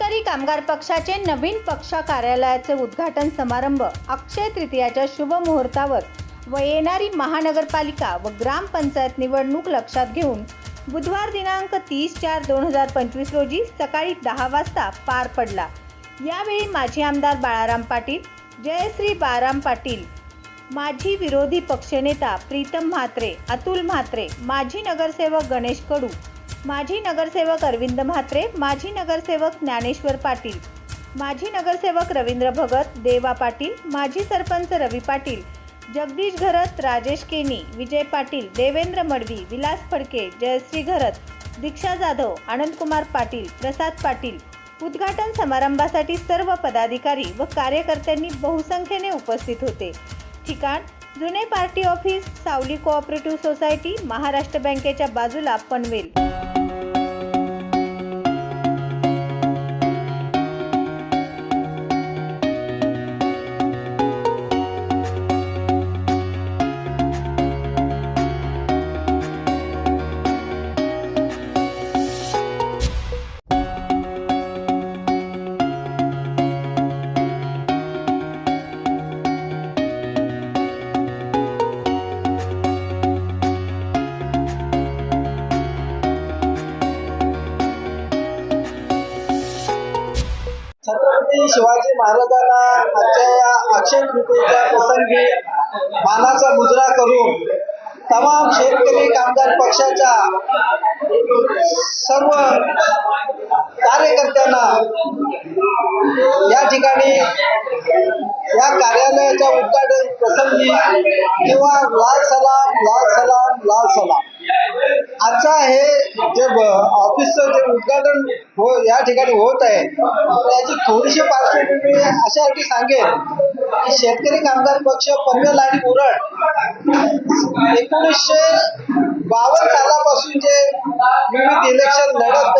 शेतकरी कामगार पक्षाचे नवीन पक्ष कार्यालयाचे उद्घाटन समारंभ अक्षय तृतीयाच्या शुभ मुहूर्तावर व येणारी महानगरपालिका व ग्रामपंचायत निवडणूक लक्षात घेऊन बुधवार दिनांक तीस चार दोन हजार पंचवीस रोजी सकाळी दहा वाजता पार पडला. यावेळी माजी आमदार बाळाराम पाटील जयश्री बाळाराम पाटील माजी विरोधी पक्षनेता प्रीतम म्हात्रे अतुल म्हात्रे माजी नगरसेवक गणेश कडू माजी नगरसेवक अरविंद म्हात्रे माजी नगरसेवक ज्ञानेश्वर पाटील माजी नगरसेवक रवींद्र भगत देवा पाटील माजी सरपंच रवी पाटील जगदीश घरत राजेश केनी विजय पाटील देवेंद्र मडवी विलास फडके जयश्री घरत दीक्षा जाधव आनंदकुमार पाटील प्रसाद पाटील. उद्घाटन समारंभासाठी सर्व पदाधिकारी व कार्यकर्त्यांनी बहुसंख्येने उपस्थित होते. ठिकाण जुने party office Savali cooperative society Maharashtra बँकेच्या बाजूला पनवेल. छत्रपती शिवाजी महाराजांना आजच्या या अक्षय तृतीयेच्या प्रसंगी मानाचा मुजरा करून तमाम शेतकरी कामगार पक्षाच्या सर्व कार्यकर्त्यांना या ठिकाणी या कार्यालयाच्या उद्घाटन प्रसंगी किंवा लाल सलाम लाल सलाम लाल सलाम. आजचा हे जे ऑफिसचं जे उद्घाटन हो या ठिकाणी होत आहे त्याची थोडीशी पार्श्वभूमी अशासाठी सांगेल की शेतकरी कामगार पक्ष पनवेल आणि उरण एकोणीसशे बावन्न सालापासून जे विविध इलेक्शन लढत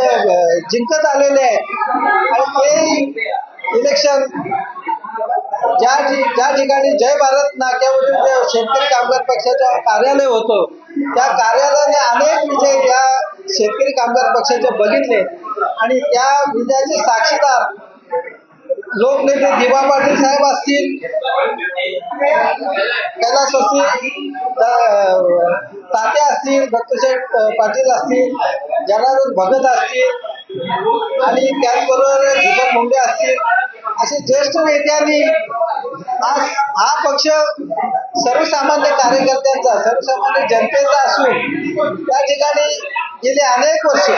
जिंकत आलेले आहेत. आणि ते इलेक्शन ज्या ज्या ठिकाणी जय भारत नाक्यावरील जे शेतकरी कामगार पक्षाचं कार्यालय होतं त्या कार्यालयाने अनेक विजय त्या शेतकरी कामगार पक्षाचे बघितले. आणि त्या विजयाचे साक्षीदार लोकनेते दिवा पाटील साहेब असतील. कैलास असतील तात्या असतील दत्तशेठ पाटील असतील जनार्दन भगत असतील आणि त्याचबरोबर दीपक मुंडे असतील. असे ज्येष्ठ नेत्यांनी आज हा पक्ष सर्वसामान्य कार्यकर्त्यांचा सर्वसामान्य जनतेचा असून त्या ठिकाणी गेले अनेक वर्ष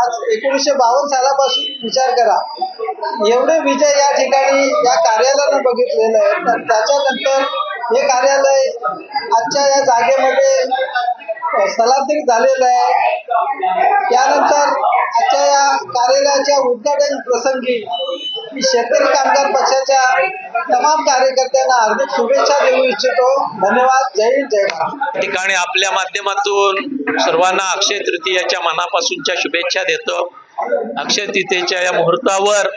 आज एकोणीसशे बावन्न सालापासून विचार करा. एवढे विजय या ठिकाणी या कार्यालयानं बघितलेलं आहे. तर त्याच्यानंतर हे कार्यालय आजच्या या जागेमध्ये स्थलांतरित झालेलं आहे. त्यानंतर आजच्या या कार्यालयाच्या उद्घाटन प्रसंगी मी शेतकरी कामगार पक्षाच्या तमाम कार्यकर्त्यांना हार्दिक शुभेच्छा देऊ इच्छितो. धन्यवाद. जय हिंद जय भारत. ठिकाणी आपल्या माध्यमातून सर्वांना अक्षय तृतीयाच्या मनापासूनच्या शुभेच्छा देतो. अक्षय तृतीयेच्या या मुहूर्तावर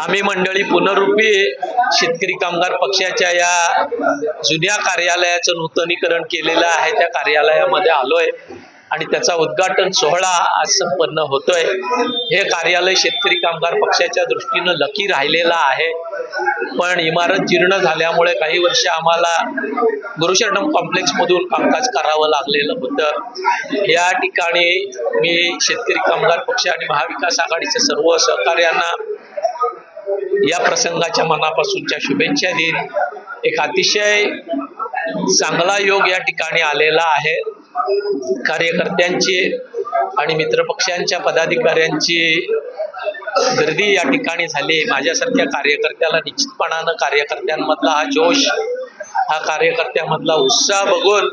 आम्ही मंडळी पुनरुपी शेतकरी कामगार पक्षाच्या या जुन्या कार्यालयाचं नूतनीकरण केलेलं आहे. त्या कार्यालयामध्ये आलोय. आणि त्याचा उद्घाटन सोहळा आज संपन्न होतोय. हे कार्यालय शेतकरी कामगार पक्षाच्या दृष्टीनं लकी राहिलेलं आहे. पण इमारत जीर्ण झाल्यामुळे काही वर्ष आम्हाला गुरुशरणम कॉम्प्लेक्समधून कामकाज करावं लागलेलं होतं. या ठिकाणी मी शेतकरी कामगार पक्ष आणि महाविकास आघाडीच्या सर्व सहकार्यांना या प्रसंगाच्या मनापासूनच्या शुभेच्छा देईन. एक अतिशय चांगला योग या ठिकाणी आलेला आहे. कार्यकर्त्यांची आणि मित्रपक्षांच्या पदाधिकाऱ्यांची गर्दी या ठिकाणी झाली. माझ्यासारख्या कार्यकर्त्याला निश्चितपणानं कार्यकर्त्यांमधला हा जोश हा कार्यकर्त्यामधला उत्साह बघून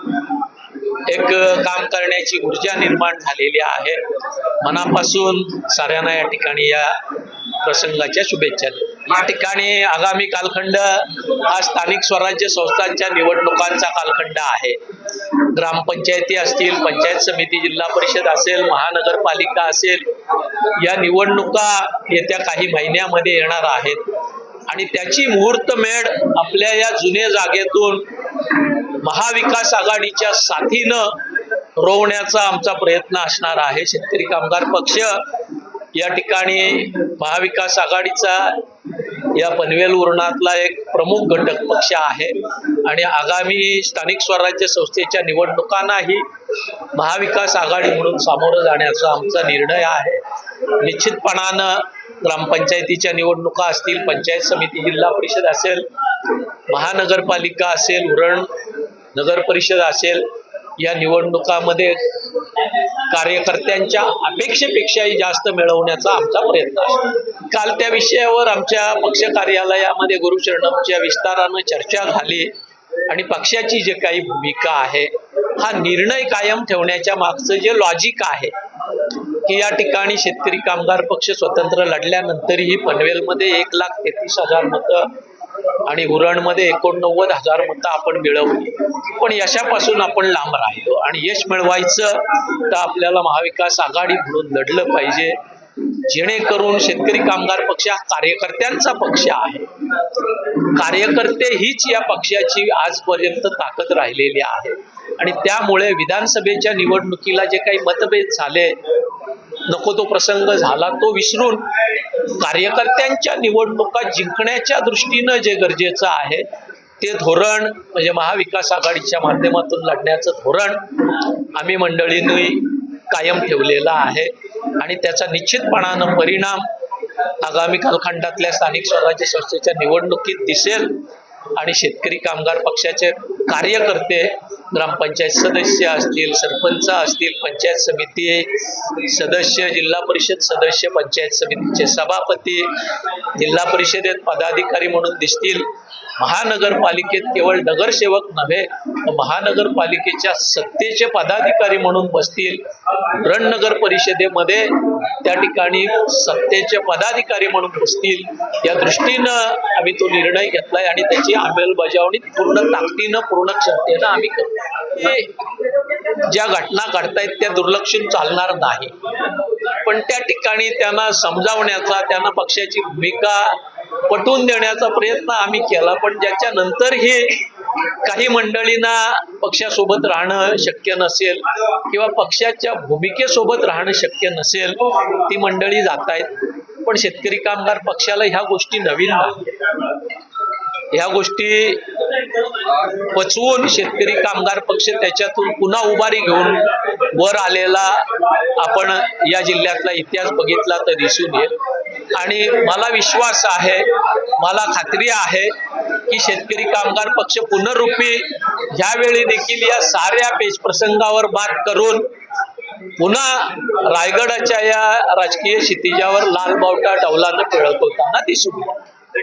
एक काम करण्याची ऊर्जा निर्माण झालेली आहे. मनापासून साऱ्यांना या ठिकाणी या प्रसंगाच्या शुभेच्छा या ठिकाणी आगामी कालखंड हा स्थानिक स्वराज्य संस्थांच्या निवडणुकांचा कालखंड आहे. ग्रामपंचायती असतील पंचायत समिती जिल्हा परिषद असेल महानगरपालिका असेल या निवडणुका येत्या काही महिन्यामध्ये येणार आहेत. आणि त्याची मुहूर्तमेढ आपल्या या जुन्या जागेतून महाविकास आघाडीच्या साथीनं रोवण्याचा आमचा प्रयत्न असणार आहे. शेतकरी कामगार पक्ष या ठिकाणी महाविकास आघाडीचा या पनवेल उरणातला एक प्रमुख घटक पक्ष आहे. आणि आगामी स्थानिक स्वराज्य संस्थेच्या निवडणुकांनाही महाविकास आघाडी म्हणून सामोरं जाण्याचा आमचा निर्णय आहे. निश्चितपणानं ग्रामपंचायतीच्या निवडणुका असतील पंचायत समिती जिल्हा परिषद असेल महानगरपालिका असेल उरण नगर परिषद असेल या निवडणुकामध्ये कार्यकर्त्यांच्या अपेक्षेपेक्षाही जास्त मिळवण्याचा आमचा प्रयत्न असतो काल त्या विषयावर आमच्या पक्ष कार्यालयामध्ये गुरुचरणमच्या विस्तारानं चर्चा झाली. आणि पक्षाची जे काही भूमिका आहे हा निर्णय कायम ठेवण्याच्या मागचं जे लॉजिक आहे की या ठिकाणी शेतकरी कामगार पक्ष स्वतंत्र लढल्यानंतरही पनवेलमध्ये एक लाख तेहतीस हजार मतं आणि उरणमध्ये एकोणनव्वद हजार मतं आपण मिळवली. पण यशापासून आपण लांब राहिलो आणि यश मिळवायचं तर आपल्याला महाविकास आघाडी म्हणून लढलं पाहिजे. जेणेकरून शेतकरी कामगार पक्ष हा कार्यकर्त्यांचा पक्ष आहे. कार्यकर्ते हीच या पक्षाची आजपर्यंत ताकद राहिलेली आहे. आणि त्यामुळे विधानसभेच्या निवडणुकीला जे काही मतभेद झाले नको तो प्रसंग झाला तो विसरून कार्यकर्त्यांच्या निवडणुका जिंकण्याच्या दृष्टीनं जे गरजेचं आहे ते धोरण म्हणजे महाविकास आघाडीच्या माध्यमातून लढण्याचं धोरण आम्ही मंडळींनी कायम ठेवलेलं आहे. आणि त्याचा निश्चितपणानं परिणाम आगामी कालखंडातल्या स्थानिक स्वराज्य संस्थेच्या निवडणुकीत दिसेल. आणि शेतकरी कामगार पक्षाचे कार्यकर्ते ग्रामपंचायत सदस्य असतील सरपंच असतील पंचायत समिती सदस्य जिल्हा परिषद सदस्य पंचायत समितीचे सभापती जिल्हा परिषदेत पदाधिकारी म्हणून दिसतील. महानगरपालिकेत केवळ नगरसेवक नव्हे महानगरपालिकेच्या सत्तेचे पदाधिकारी म्हणून बसतील. रण नगर परिषदेमध्ये त्या ठिकाणी सत्तेचे पदाधिकारी म्हणून बसतील. या दृष्टीनं आम्ही तो निर्णय घेतलाय आणि त्याची अंमलबजावणी पूर्ण ताकदीनं पूर्ण क्षमतेनं आम्ही करतो हे ज्या घटना घडतायत त्या दुर्लक्षून चालणार नाही. पण त्या ठिकाणी त्यांना समजावण्याचा त्यांना पक्षाची भूमिका पटवून देण्याचा प्रयत्न आम्ही केला. पण ज्याच्यानंतरही काही मंडळींना पक्षासोबत राहणं शक्य नसेल किंवा पक्षाच्या भूमिकेसोबत राहणं शक्य नसेल ती मंडळी जात आहेत पण शेतकरी कामगार पक्षाला ह्या गोष्टी नवीन ह्या गोष्टी पचवून शेतकरी कामगार पक्ष त्याच्यातून पुन्हा उभारी घेऊन वर आलेला आपण या जिल्ह्यातला इतिहास बघितला तर दिसून येईल. आणि मला विश्वास आहे मला खात्री आहे की शेतकरी कामगार पक्ष पुनरुपी ह्यावेळी देखील या साऱ्या पेच प्रसंगावर बात करून पुन्हा रायगडाच्या या राजकीय क्षितिजावर लाल बावटा डौलानं पिळत होताना दिसून